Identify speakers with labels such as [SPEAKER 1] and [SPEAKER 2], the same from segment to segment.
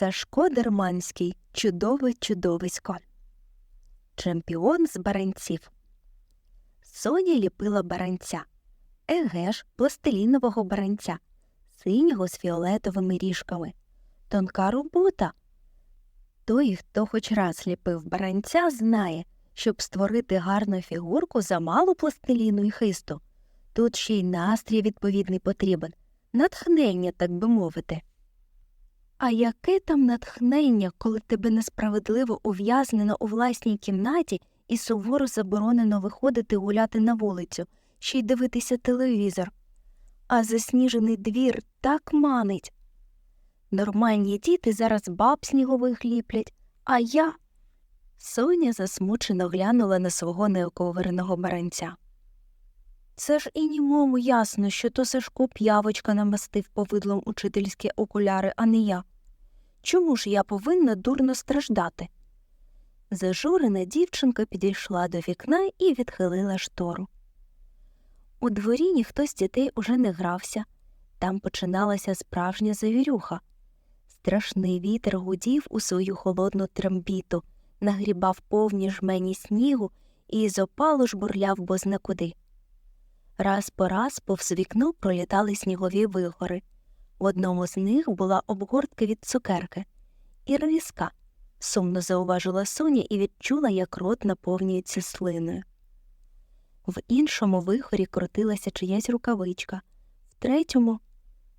[SPEAKER 1] Сашко Дерманський чудове чудовисько. Чемпіон з баранців. Соня ліпила баранця. Еге пластилінового баранця, синього з фіолетовими ріжками. Тонка робота. Той, хто хоч раз ліпив баранця, знає, щоб створити гарну фігурку замало пластиліну і хисту. Тут ще й настрій відповідний потрібен, натхнення, так би мовити. А яке там натхнення, коли тебе несправедливо ув'язнено у власній кімнаті і суворо заборонено виходити гуляти на вулицю, ще й дивитися телевізор. А засніжений двір так манить. Нормальні діти зараз баб снігових ліплять, а я. Соня засмучено глянула на свого неоковареного баранця. Це ж і німому ясно, що то Сашко п'явочка намастив повидлом учительські окуляри, а не я. Чому ж я повинна дурно страждати? Зажурена дівчинка підійшла до вікна і відхилила штору. У дворі ніхто з дітей уже не грався, там починалася справжня завірюха. Страшний вітер гудів у свою холодну трембіту, нагрібав повні жмені снігу і з опалу жбурляв бозна куди. Раз по раз повз вікно пролітали снігові вигори. В одному з них була обгортка від цукерки і різка, сумно зауважила Соня і відчула, як рот наповнюється слиною. В іншому вихорі крутилася чиясь рукавичка, в третьому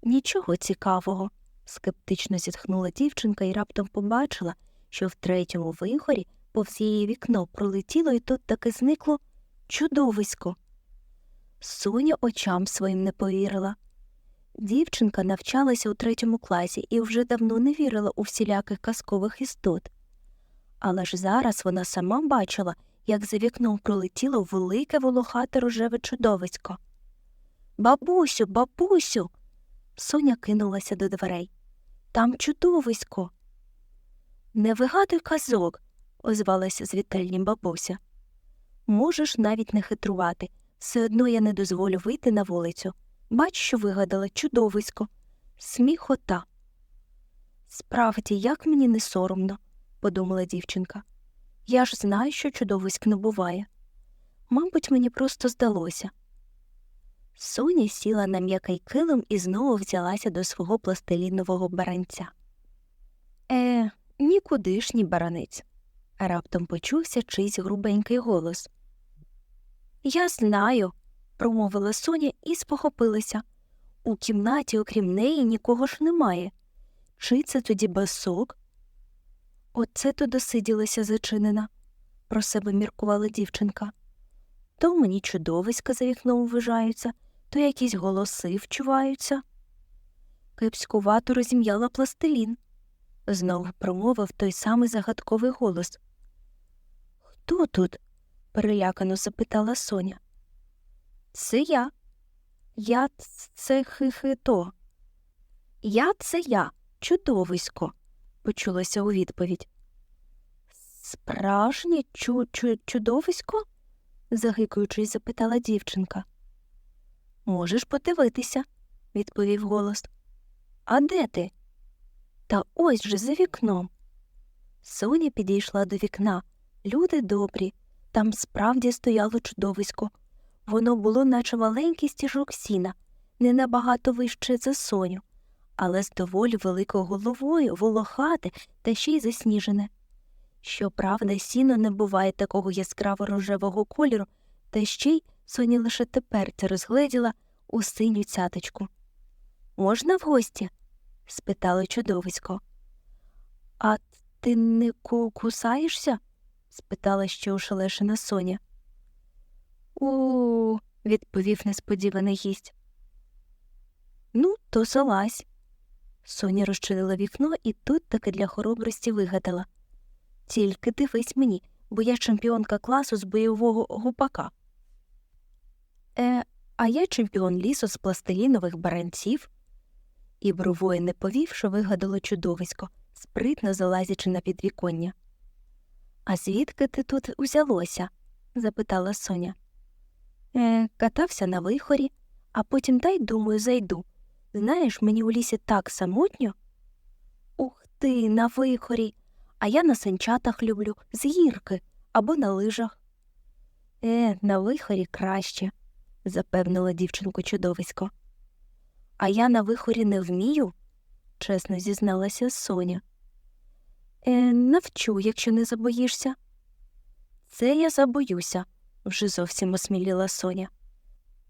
[SPEAKER 1] нічого цікавого, скептично зітхнула дівчинка і раптом побачила, що в третьому вихорі повз її вікно пролетіло і тут таки зникло чудовисько. Соня очам своїм не повірила. Дівчинка навчалася у третьому класі і вже давно не вірила у всіляких казкових істот. Але ж зараз вона сама бачила, як за вікном пролетіло велике волохате рожеве чудовисько. Бабусю, бабусю. Соня кинулася до дверей. Там чудовисько. Не вигадуй казок, озвалася з вітальні бабуся. Можеш навіть не хитрувати. Все одно я не дозволю вийти на вулицю. Бач, що вигадала чудовисько, сміхота. Справді, як мені не соромно, подумала дівчинка. Я ж знаю, що чудовиськ не буває. Мабуть, мені просто здалося. Соня сіла на м'який килим і знову взялася до свого пластилінового баранця. Е, нікудишній баранець. Раптом почувся чийсь грубенький голос. Я знаю, промовила Соня і спохопилася. У кімнаті, окрім неї, нікого ж немає. Чи це тоді басок? Оце то досиділася зачинена, про себе міркувала дівчинка. То мені чудовиська за вікном ввижаються, то якісь голоси вчуваються. Кепськувато розім'яла пластилін, знову промовив той самий загадковий голос. Хто тут? перелякано запитала Соня. Це я. Я це хихито. Я це я, чудовисько, почулося у відповідь. Справжнє чу чу чудовисько? загикуючись, запитала дівчинка. Можеш подивитися, відповів голос. А де ти? Та ось же за вікном. Соня підійшла до вікна. Люди добрі. Там справді стояло чудовисько. Воно було, наче маленький стіжок сіна, не набагато вище за соню, але з доволі великою головою, волохате та ще й засніжене. Щоправда, сіно не буває такого яскраво рожевого кольору, та ще й Соня лише тепер це розгледіла у синю цяточку. Можна в гості? спитало чудовисько. А ти не кусаєшся? спитала ще ошелешена Соня. У, відповів несподіваний гість. Ну, то залазь. Соня розчинила вікно і тут таки для хоробрості вигадала. Тільки дивись мені, бо я чемпіонка класу з бойового гупака. Е, а я чемпіон лісу з пластилінових баранців. І бровою не повівши, вигадало чудовисько, спритно залазячи на підвіконня. А звідки ти тут узялося? запитала Соня. Е, Катався на вихорі, а потім дай, думаю, зайду. Знаєш, мені у лісі так самотньо. Ух ти на вихорі, а я на санчатах люблю, з гірки або на лижах. Е, на вихорі краще, запевнила дівчинку чудовисько. А я на вихорі не вмію, чесно зізналася Соня. Е, навчу, якщо не забоїшся. Це я забоюся, вже зовсім осміліла Соня.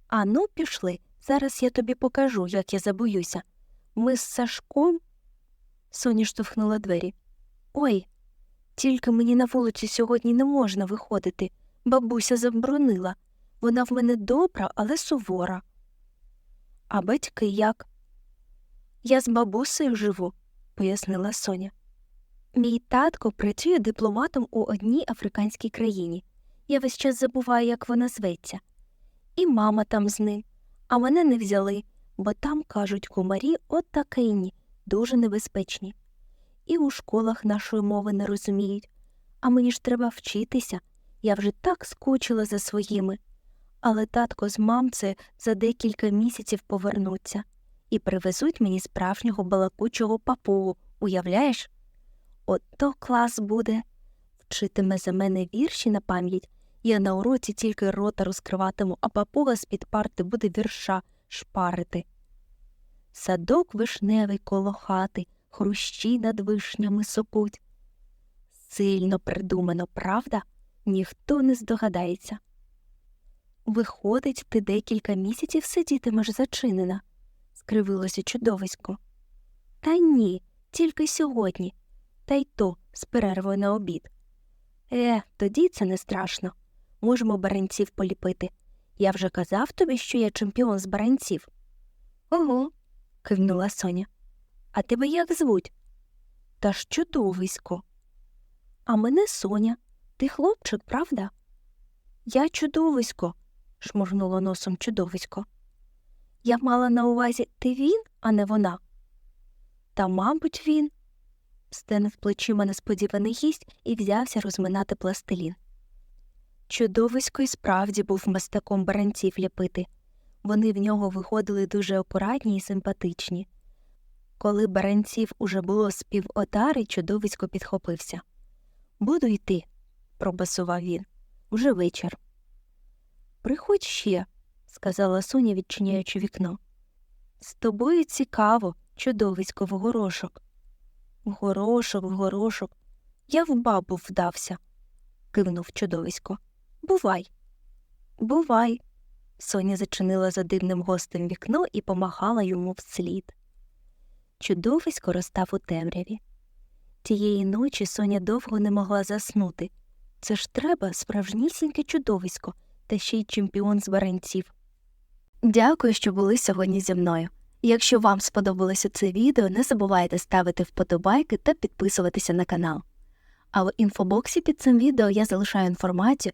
[SPEAKER 1] А ну, пішли, зараз я тобі покажу, як я забоюся. Ми з Сашком. Соня штовхнула двері. Ой, тільки мені на вулицю сьогодні не можна виходити. Бабуся заборонила. Вона в мене добра, але сувора. А батьки як? Я з бабусею живу, пояснила Соня. Мій татко працює дипломатом у одній африканській країні. Я весь час забуваю, як вона зветься. І мама там з ним, а мене не взяли, бо там, кажуть, кумарі отакині, дуже небезпечні. І у школах нашої мови не розуміють. А мені ж треба вчитися. Я вже так скучила за своїми. Але татко з мамцею за декілька місяців повернуться і привезуть мені справжнього балакучого папугу, уявляєш? Ото клас буде. Вчитиме за мене вірші на пам'ять. Я на уроці тільки рота розкриватиму, а папуга з-під парти буде вірша шпарити. Садок вишневий коло хати, хрущі над вишнями сокуть. Сильно придумано, правда? Ніхто не здогадається. Виходить, ти декілька місяців сидітимеш зачинена, скривилося чудовисько. Та ні, тільки сьогодні, та й то з перервою на обід. Е, тоді це не страшно. Можемо баранців поліпити. Я вже казав тобі, що я чемпіон з баранців. Ого, кивнула Соня. А тебе як звуть? Та ж чудовисько. А мене Соня. Ти хлопчик, правда? Я чудовисько, шморгнуло носом чудовисько. Я мала на увазі ти він, а не вона. Та, мабуть, він. Стенув плечима несподіваний гість і взявся розминати пластилін. Чудовисько й справді був мастаком баранців ліпити. Вони в нього виходили дуже акуратні і симпатичні. Коли баранців уже було з півотари, чудовисько підхопився. Буду йти, пробасував він. Уже вечір. Приходь ще, сказала Соня, відчиняючи вікно. З тобою цікаво, чудовисько в горошок. В горошок, в горошок. Я в бабу вдався, кивнув чудовисько. Бувай. Бувай. Соня зачинила за дивним гостем вікно і помахала йому вслід. Чудовисько розстав у темряві. Тієї ночі Соня довго не могла заснути. Це ж треба справжнісіньке чудовисько та ще й чемпіон з баранців. Дякую, що були сьогодні зі мною. Якщо вам сподобалося це відео, не забувайте ставити вподобайки та підписуватися на канал. А в інфобоксі під цим відео я залишаю інформацію,